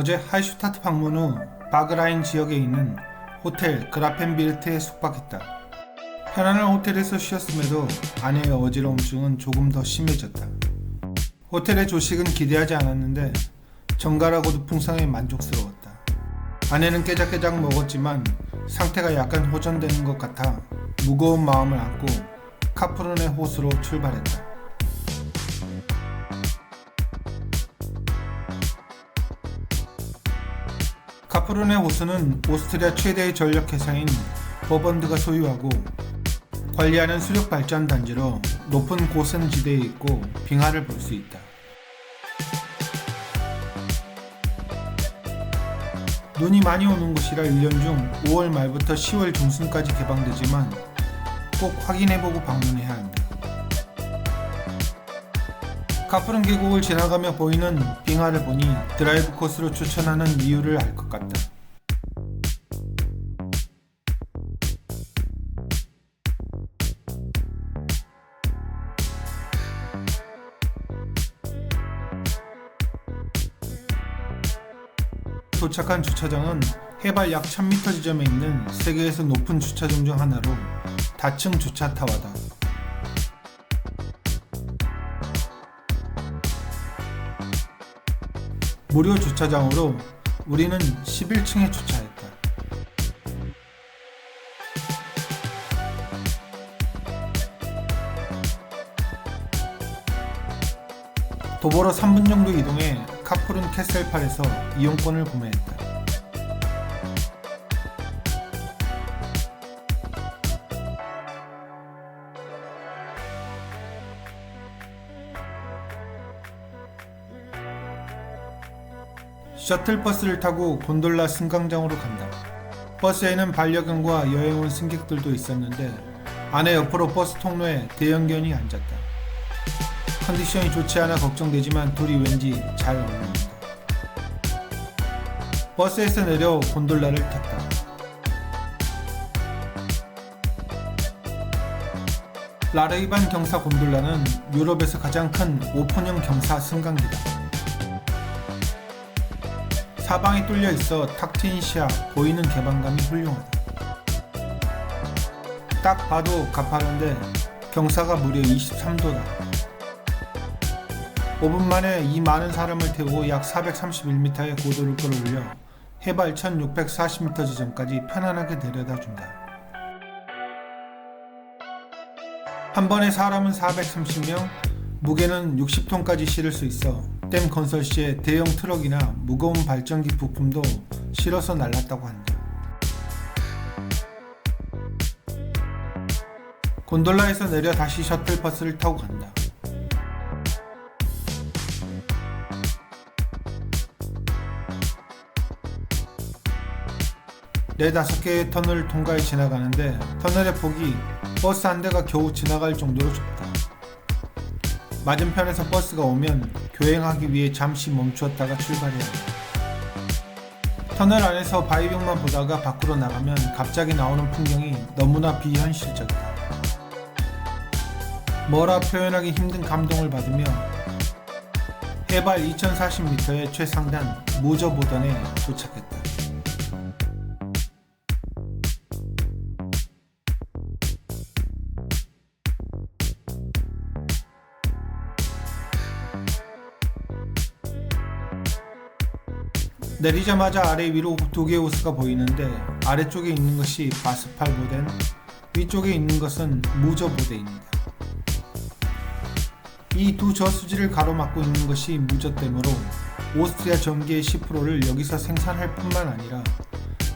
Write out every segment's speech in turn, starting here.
어제 하이슈타트 방문 후 바그라인 지역에 있는 호텔 그라펜비르트에 숙박했다. 편안한 호텔에서 쉬었음에도 아내의 어지러움증은 조금 더 심해졌다. 호텔의 조식은 기대하지 않았는데 정갈하고도 풍성해 만족스러웠다. 아내는 깨작깨작 먹었지만 상태가 약간 호전되는 것 같아 무거운 마음을 안고 카프른의 호수로 출발했다. 카프른의 호수는 오스트리아 최대의 전력 회사인 버번드가 소유하고 관리하는 수력 발전 단지로 높은 고산 지대에 있고 빙하를 볼 수 있다. 눈이 많이 오는 곳이라 1년 중 5월 말부터 10월 중순까지 개방되지만 꼭 확인해보고 방문해야 한다. 카프른 계곡을 지나가며 보이는 빙하를 보니 드라이브 코스로 추천하는 이유를 알 것 같다. 도착한 주차장은 해발 약 1000m 지점에 있는 세계에서 높은 주차장 중 하나로 다층 주차 타워다. 무료 주차장으로 우리는 11층에 주차했다. 도보로 3분 정도 이동해 카푸른 캐슬팔에서 이용권을 구매했다. 셔틀버스를 타고 곤돌라 승강장으로 간다. 버스에는 반려견과 여행 온 승객들도 있었는데 아내 옆으로 버스 통로에 대형견이 앉았다. 컨디션이 좋지 않아 걱정되지만 둘이 왠지 잘 어울린다. 버스에서 내려 곤돌라를 탔다. 라레이반 경사 곤돌라는 유럽에서 가장 큰 오픈형 경사 승강기다. 사방이 뚫려 있어 탁 트인 시야 보이는 개방감이 훌륭하다. 딱 봐도 가파른데 경사가 무려 23도다. 5분 만에 이 많은 사람을 태우고 약 431m의 고도를 끌어올려 해발 1640m 지점까지 편안하게 내려다 준다. 한 번에 사람은 430명, 무게는 60톤까지 실을 수 있어 댐 건설 시에 대형 트럭이나 무거운 발전기 부품도 실어서 날랐다고 한다. 곤돌라에서 내려 다시 셔틀버스를 타고 간다. 네 다섯 개의 터널을 통과해 지나가는데 터널의 폭이 버스 한 대가 겨우 지나갈 정도로 좁다. 맞은편에서 버스가 오면 교행하기 위해 잠시 멈추었다가 출발해야 한다. 터널 안에서 바위벽만 보다가 밖으로 나가면 갑자기 나오는 풍경이 너무나 비현실적이다. 뭐라 표현하기 힘든 감동을 받으며 해발 2040m의 최상단 무저보던에 도착했다. 내리자마자 아래 위로 두 개의 호수가 보이는데 아래쪽에 있는 것이 바스팔보덴, 위쪽에 있는 것은 무저보데입니다. 이 두 저수지를 가로막고 있는 것이 무저댐으로 오스트리아 전기의 10%를 여기서 생산할 뿐만 아니라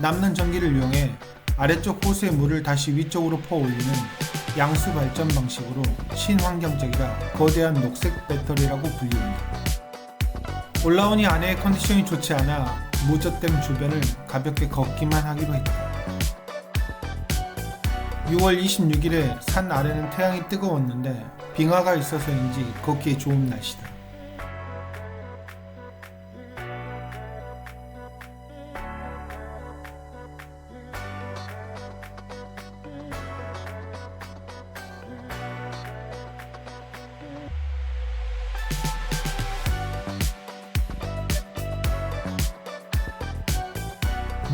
남는 전기를 이용해 아래쪽 호수의 물을 다시 위쪽으로 퍼올리는 양수 발전 방식으로 친환경적이라 거대한 녹색 배터리라고 불리운다. 올라오니 아내의 컨디션이 좋지 않아 무저댐 주변을 가볍게 걷기만 하기로 했다. 6월 26일에 산 아래는 태양이 뜨거웠는데 빙하가 있어서인지 걷기에 좋은 날씨다.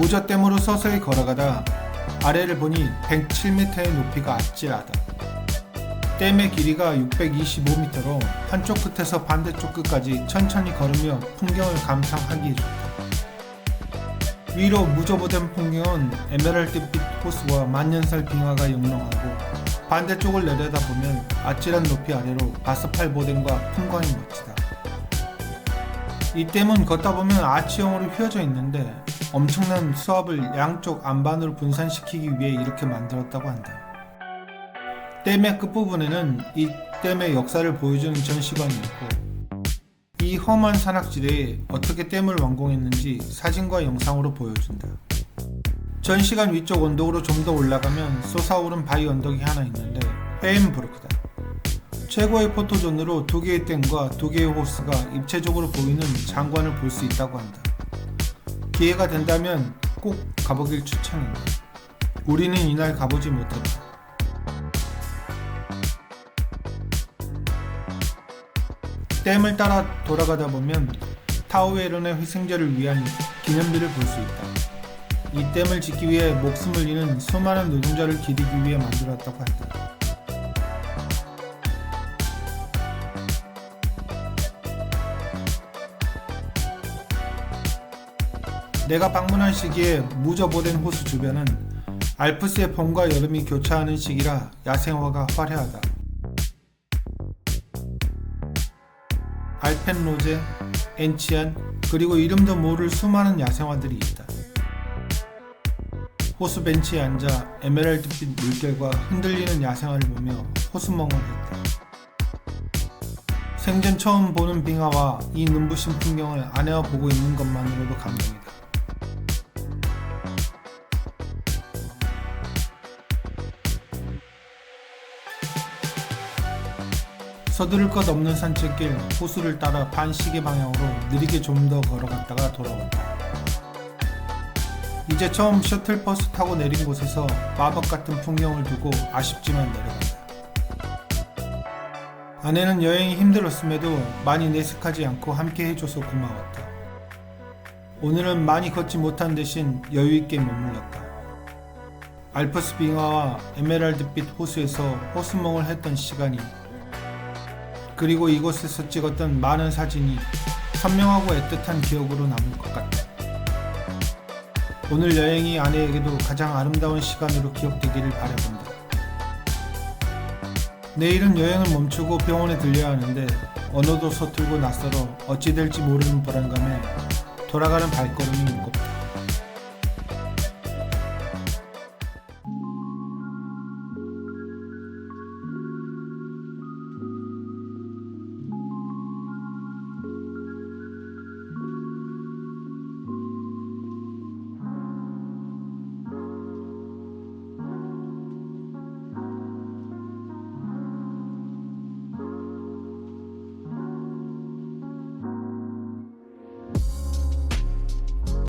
무저댐으로 서서히 걸어가다 아래를 보니 107m의 높이가 아찔하다. 댐의 길이가 625m로 한쪽 끝에서 반대쪽 끝까지 천천히 걸으며 풍경을 감상하기에 좋다. 위로 무저보된 풍경은 에메랄드빛 호수와 만년설 빙하가 영롱하고 반대쪽을 내려다보면 아찔한 높이 아래로 바스팔 보덴과 풍광이 멋지다. 이 댐은 걷다 보면 아치형으로 휘어져 있는데 엄청난 수압을 양쪽 안반으로 분산시키기 위해 이렇게 만들었다고 한다. 댐의 끝부분에는 이 댐의 역사를 보여주는 전시관이 있고 이 험한 산악지대에 어떻게 댐을 완공했는지 사진과 영상으로 보여준다. 전시관 위쪽 언덕으로 좀 더 올라가면 솟아오른 바위 언덕이 하나 있는데 헤임브루크다. 최고의 포토존으로 두 개의 댐과 두 개의 호스가 입체적으로 보이는 장관을 볼 수 있다고 한다. 기회가 된다면 꼭 가보길 추천한다. 우리는 이날 가보지 못했다. 댐을 따라 돌아가다 보면 타우에런의 희생자를 위한 기념비를 볼 수 있다. 이 댐을 짓기 위해 목숨을 잃은 수많은 노동자를 기리기 위해 만들었다고 한다. 내가 방문한 시기에 무저보된 호수 주변은 알프스의 봄과 여름이 교차하는 시기라 야생화가 화려하다. 알펜로제, 엔치안, 그리고 이름도 모를 수많은 야생화들이 있다. 호수 벤치에 앉아 에메랄드빛 물결과 흔들리는 야생화를 보며 호수멍을 했다. 생전 처음 보는 빙하와 이 눈부신 풍경을 아내와 보고 있는 것만으로도 감동이다. 서두를 것 없는 산책길 호수를 따라 반시계 방향으로 느리게 좀 더 걸어갔다가 돌아왔다. 이제 처음 셔틀버스 타고 내린 곳에서 마법 같은 풍경을 두고 아쉽지만 내려간다. 아내는 여행이 힘들었음에도 많이 내색하지 않고 함께 해줘서 고마웠다. 오늘은 많이 걷지 못한 대신 여유있게 머물렀다. 알프스 빙하와 에메랄드빛 호수에서 호수멍을 했던 시간이 그리고 이곳에서 찍었던 많은 사진이 선명하고 애틋한 기억으로 남을 것 같다. 오늘 여행이 아내에게도 가장 아름다운 시간으로 기억되기를 바라본다. 내일은 여행을 멈추고 병원에 들려야 하는데 언어도 서툴고 낯설어 어찌 될지 모르는 불안감에 돌아가는 발걸음이 무겁다.